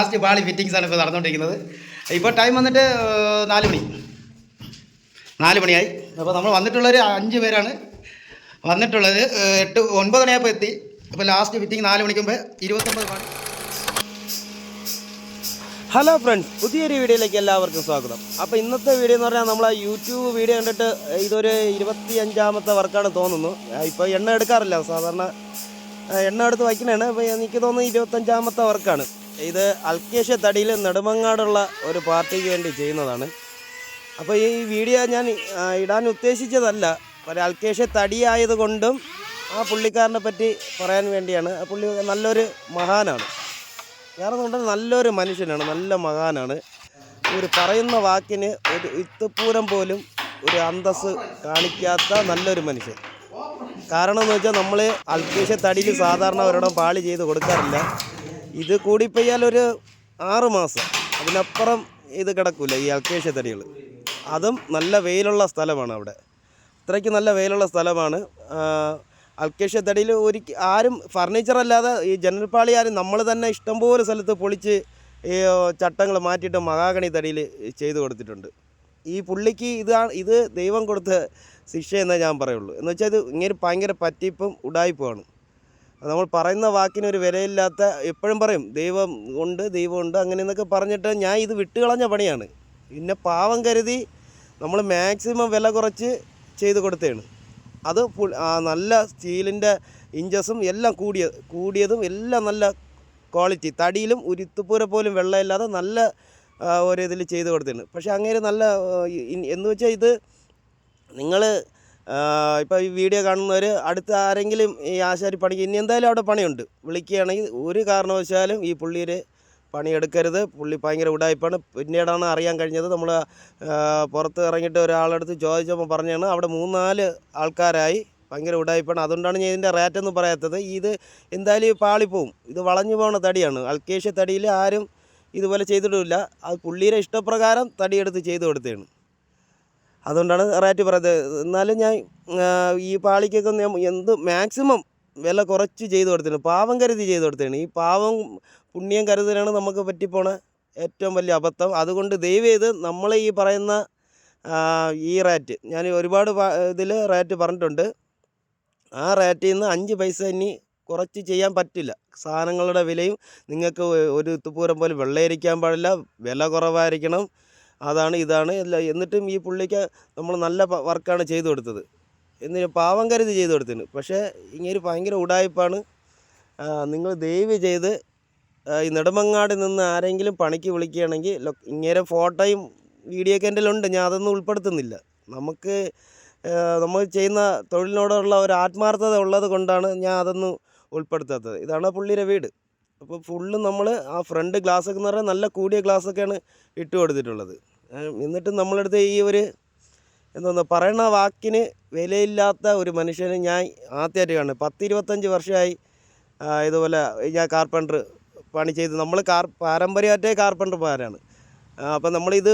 Last പാളി fittings ആണ് ഇപ്പോൾ നടന്നുകൊണ്ടിരിക്കുന്നത് ഇപ്പോൾ ടൈം വന്നിട്ട് നാല് മണി. നാല് മണിയായി. അപ്പോൾ നമ്മൾ വന്നിട്ടുള്ളൊരു അഞ്ച് പേരാണ്. വന്നിട്ടുള്ളത് എട്ട് ഒൻപത് മണിയായപ്പോൾ എത്തി. അപ്പോൾ ലാസ്റ്റ് ഫിറ്റിംഗ് നാല് മണിക്കുമ്പോൾ ഇരുപത്തൊമ്പത് പാളി. ഹലോ ഫ്രണ്ട്സ് പുതിയൊരു വീഡിയോയിലേക്ക് എല്ലാവർക്കും സ്വാഗതം. അപ്പോൾ ഇന്നത്തെ വീഡിയോ എന്ന് പറഞ്ഞാൽ നമ്മൾ യൂട്യൂബ് വീഡിയോ കണ്ടിട്ട് ഇതൊരു ഇരുപത്തി അഞ്ചാമത്തെ വർക്കാണ് തോന്നുന്നു. ഇപ്പോൾ എണ്ണ എടുക്കാറില്ല. സാധാരണ എണ്ണ എടുത്ത് വയ്ക്കുന്നതാണ്. അപ്പോൾ എനിക്ക് തോന്നുന്നു ഇരുപത്തഞ്ചാമത്തെ വർക്കാണ് ഇത് അൽക്കേഷ്യ തടിയിൽ നെടുമങ്ങാടുള്ള ഒരു പാർട്ടിക്ക് വേണ്ടി ചെയ്യുന്നതാണ്. അപ്പോൾ ഈ വീഡിയോ ഞാൻ ഇടാൻ ഉദ്ദേശിച്ചതല്ല. ഒരു അൽക്കേഷ്യ തടിയായതുകൊണ്ടും ആ പുള്ളിക്കാരനെ പറ്റി പറയാൻ വേണ്ടിയാണ്. ആ പുള്ളി നല്ലൊരു മഹാനാണ്. കാരണം കൊണ്ട് നല്ലൊരു മനുഷ്യനാണ് നല്ല മഹാനാണ്. ഒരു പറയുന്ന വാക്കിന് ഒരു ഇത്തപ്പൂരം പോലും ഒരു അന്തസ് കാണിക്കാത്ത നല്ലൊരു മനുഷ്യൻ. കാരണം എന്ന് വെച്ചാൽ നമ്മൾ അൽക്കേഷ്യ തടിയിൽ സാധാരണ ഒരിടം പാളി ചെയ്ത് കൊടുക്കാറില്ല. ഇത് കൂടിപ്പോയാൽ ഒരു ആറ് മാസം. അതിനപ്പുറം ഇത് കിടക്കില്ല ഈ അൽക്കേഷ്യ തടികൾ അതും നല്ല വെയിലുള്ള സ്ഥലമാണ് അവിടെ. അത്രയ്ക്ക് നല്ല വെയിലുള്ള സ്ഥലമാണ്. അൽക്കേഷ്യ തടിയിൽ ഒരിക്കൽ ആരും ഫർണിച്ചർ അല്ലാതെ ഈ ജനറൽ പാളി ആരും നമ്മൾ തന്നെ ഇഷ്ടംപോലെ സ്ഥലത്ത് പൊളിച്ച് ഈ ചട്ടങ്ങൾ മാറ്റിയിട്ട് മഹാഗണി തടിയിൽ ചെയ്തു കൊടുത്തിട്ടുണ്ട്. ഈ പുള്ളിക്ക് ഇതാണ് ഇത് ദൈവം കൊടുത്ത ശിക്ഷ എന്നേ ഞാൻ പറയുള്ളൂ. എന്ന് വെച്ചാൽ ഇത് ഇങ്ങനെ ഭയങ്കര പറ്റിപ്പും ഉടായ്പുമാണ് നമ്മൾ പറയുന്ന വാക്കിനൊരു വിലയില്ലാത്ത എപ്പോഴും പറയും ദൈവം ഉണ്ട് ദൈവമുണ്ട് അങ്ങനെ എന്നൊക്കെ പറഞ്ഞിട്ട് ഞാൻ ഇത് വിട്ടുകളഞ്ഞ പണിയാണ്. പിന്നെ പാവം കരുതി നമ്മൾ മാക്സിമം വില കുറച്ച് ചെയ്ത് കൊടുത്തതാണ്. അത് നല്ല സ്റ്റീലിന്റെ ഇഞ്ചസും എല്ലാം കൂടിയ കൂടിയതും എല്ലാം നല്ല ക്വാളിറ്റി. തടിയിലും ഉരുത്തുപൂര പോലും വെള്ളമില്ലാതെ നല്ല ഒരു ഇതിൽ ചെയ്ത് കൊടുത്തതാണ്. പക്ഷേ അങ്ങനെ നല്ല എന്ന് വെച്ചാൽ ഇത് നിങ്ങൾ ഇപ്പോൾ ഈ വീഡിയോ കാണുന്നവർ അടുത്ത ആരെങ്കിലും ഈ ആശാരി പണിക്ക് ഇനി എന്തായാലും അവിടെ പണിയുണ്ട്. വിളിക്കുകയാണെങ്കിൽ ഒരു കാരണവശാലും ഈ പുള്ളിയിൽ പണിയെടുക്കരുത്. പുള്ളി ഭയങ്കര ഉടായ്പാണ്. പിന്നീടാണ് അറിയാൻ കഴിഞ്ഞത് നമ്മൾ പുറത്ത് ഇറങ്ങിയിട്ട് ഒരാളെടുത്ത് ചോദിച്ചപ്പോൾ പറഞ്ഞാണ് അവിടെ മൂന്നാൽ ആൾക്കാരായി. ഭയങ്കര ഉടായ്പാണ്. അതുകൊണ്ടാണ് ഞാൻ ഇതിന്റെ എന്ന് പറയാത്തത്. ഇത് എന്തായാലും ഈ പാളിപ്പോവും ഇത് വളഞ്ഞു പോകുന്ന തടിയാണ്. അൽക്കേഷ്യ തടിയിൽ ആരും ഇതുപോലെ ചെയ്തിട്ടില്ല. അത് പുള്ളിയുടെ ഇഷ്ടപ്രകാരം തടിയെടുത്ത് ചെയ്തു കൊടുത്തതാണ്. അതുകൊണ്ടാണ് റേറ്റ് പറയുന്നത്. എന്നാലും ഞാൻ ഈ പാളിക്കൊക്കെ ഞാൻ എന്ത് മാക്സിമം വില കുറച്ച് ചെയ്ത് കൊടുത്തിട്ടുണ്ട്. പാവം കരുതി ചെയ്ത് കൊടുത്തതാണ് ഈ പാവം പുണ്യം കരുതലാണ് നമുക്ക് പറ്റിപ്പോണ ഏറ്റവും വലിയ അബദ്ധം. അതുകൊണ്ട് ദയവ് ചെയ്ത് നമ്മൾ ഈ പറയുന്ന ഈ റേറ്റ് ഞാൻ ഒരുപാട് ഇതിൽ റേറ്റ് പറഞ്ഞിട്ടുണ്ട്. ആ റേറ്റിൽ നിന്ന് അഞ്ച് പൈസ ഇനി കുറച്ച് ചെയ്യാൻ പറ്റില്ല. സാധനങ്ങളുടെ വിലയും നിങ്ങൾക്ക് ഒരു തുപ്പൂരം പോലെ വെള്ളയിരിക്കാൻ പാടില്ല. വില കുറവായിരിക്കണം. അതാണ് ഇതാണ് എല്ലാം എന്നിട്ടും ഈ പുള്ളിക്ക് നമ്മൾ നല്ല വർക്കാണ് ചെയ്തു കൊടുത്തത്. എന്നിട്ട് പാവം കരുതി ചെയ്തു കൊടുത്തിന്. പക്ഷേ ഇങ്ങനെ ഭയങ്കര ഉടായ്പാണ്. നിങ്ങൾ ദയവ് ചെയ്ത് ഈ നെടുമങ്ങാട് നിന്ന് ആരെങ്കിലും പണിക്ക് വിളിക്കുകയാണെങ്കിൽ ഇങ്ങനെ ഫോട്ടോയും വീഡിയോ ഒക്കെ ഉണ്ട് ഞാൻ അതൊന്നും ഉൾപ്പെടുത്തുന്നില്ല. നമുക്ക് നമ്മൾ ചെയ്യുന്ന തൊഴിലിനോടുള്ള ഒരു ആത്മാർത്ഥത ഉള്ളത് കൊണ്ടാണ് ഞാൻ അതൊന്നും ഉൾപ്പെടുത്താത്തത്. ഇതാണ് പുള്ളിയുടെ വീട്. അപ്പോൾ ഫുള്ള് നമ്മൾ ആ ഫ്രണ്ട് ഗ്ലാസ് ഒക്കെ എന്ന് പറഞ്ഞാൽ നല്ല കൂടിയ ഗ്ലാസ് ഒക്കെയാണ് ഇട്ട് കൊടുത്തിട്ടുള്ളത്. എന്നിട്ട് നമ്മളടുത്ത് ഈ ഒരു എന്താ പറയുന്ന വാക്കിന് വിലയില്ലാത്ത ഒരു മനുഷ്യനെ ഞാൻ ആദ്യമായിട്ട് കാണുന്നത്. പത്ത് ഇരുപത്തഞ്ച് വർഷമായി ഇതുപോലെ ഞാൻ കാർപ്പന്റർ പണി ചെയ്ത് നമ്മൾ കാർ പാരമ്പര്യമായിട്ടേ കാർപ്പന്റർമാരാണ് അപ്പം നമ്മളിത്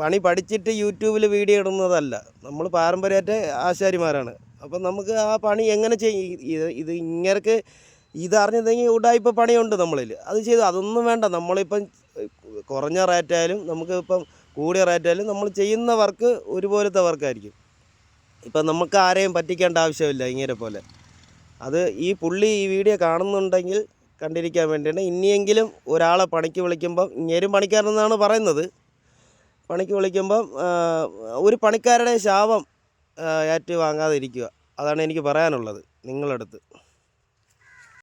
പണി പഠിച്ചിട്ട് യൂട്യൂബിൽ വീഡിയോ ഇടുന്നതല്ല നമ്മൾ പാരമ്പര്യമായിട്ട് ആശാരിമാരാണ്. അപ്പം നമുക്ക് ആ പണി എങ്ങനെ ചെയ്യും? ഇത് ഇത് ഇങ്ങനക്ക് ഇതറിഞ്ഞതെങ്കിൽ ഉടായ്പ പണിയുണ്ട് നമ്മളിൽ. അത് ചെയ്തു. അതൊന്നും വേണ്ട. നമ്മളിപ്പം കുറഞ്ഞ റേറ്റായാലും നമുക്ക് ഇപ്പം കൂടിയ റേറ്റായാലും നമ്മൾ ചെയ്യുന്ന വർക്ക് ഒരുപോലത്തെ വർക്കായിരിക്കും ഇപ്പം നമുക്ക് ആരെയും പറ്റിക്കേണ്ട ആവശ്യമില്ല ഇങ്ങനെ പോലെ. അത് ഈ പുള്ളി ഈ വീഡിയോ കാണുന്നുണ്ടെങ്കിൽ കണ്ടിരിക്കാൻ വേണ്ടിയാണ്. ഇനിയെങ്കിലും ഒരാളെ പണിക്ക് വിളിക്കുമ്പം ഇങ്ങേരും പണിക്കാരെന്നാണ് പറയുന്നത്. പണിക്ക് വിളിക്കുമ്പം ഒരു പണിക്കാരുടെ ശാപം ഏറ്റു വാങ്ങാതെ അതാണ് എനിക്ക് പറയാനുള്ളത് നിങ്ങളടുത്ത്.